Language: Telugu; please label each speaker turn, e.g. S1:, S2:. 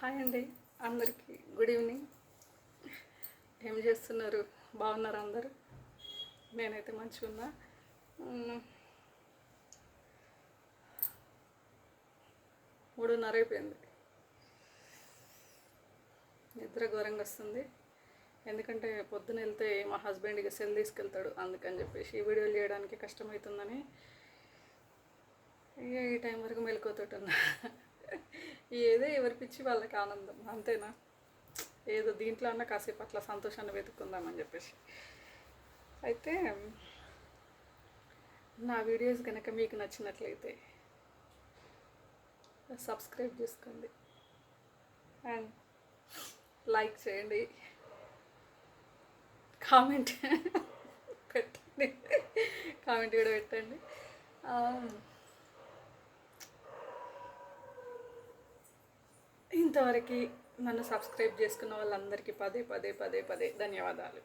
S1: హాయ్ అండి. అందరికీ గుడ్ ఈవినింగ్. ఏం చేస్తున్నారు? బాగున్నారు అందరూ? నేనైతే మంచిగా ఉన్నా. మూడున్నర అయిపోయింది. నిద్ర ఘోరంగా వస్తుంది. ఎందుకంటే పొద్దున వెళ్తే మా హస్బెండ్ ఇక సెల్ తీసుకెళ్తాడు. అందుకని చెప్పేసి ఈ వీడియోలు చేయడానికి కష్టమవుతుందని ఈ టైం వరకు మెలకువతోటున్నా ఏదో ఎవరి పిచ్చి వాళ్ళకి ఆనందం అంతేనా? ఏదో దీంట్లో అన్న కాసేపు అట్లా సంతోషాన్ని వెతుక్కుందామని చెప్పేసి. అయితే నా వీడియోస్ కనుక మీకు నచ్చినట్లయితే సబ్స్క్రైబ్ చేసుకోండి. అండ్ లైక్ చేయండి. కామెంట్ పెట్టండి. కామెంట్ కూడా పెట్టండి. ఇంతవరకు నన్ను సబ్స్క్రైబ్ చేసుకున్న వాళ్ళందరికీ పదే పదే పదే పదే ధన్యవాదాలు.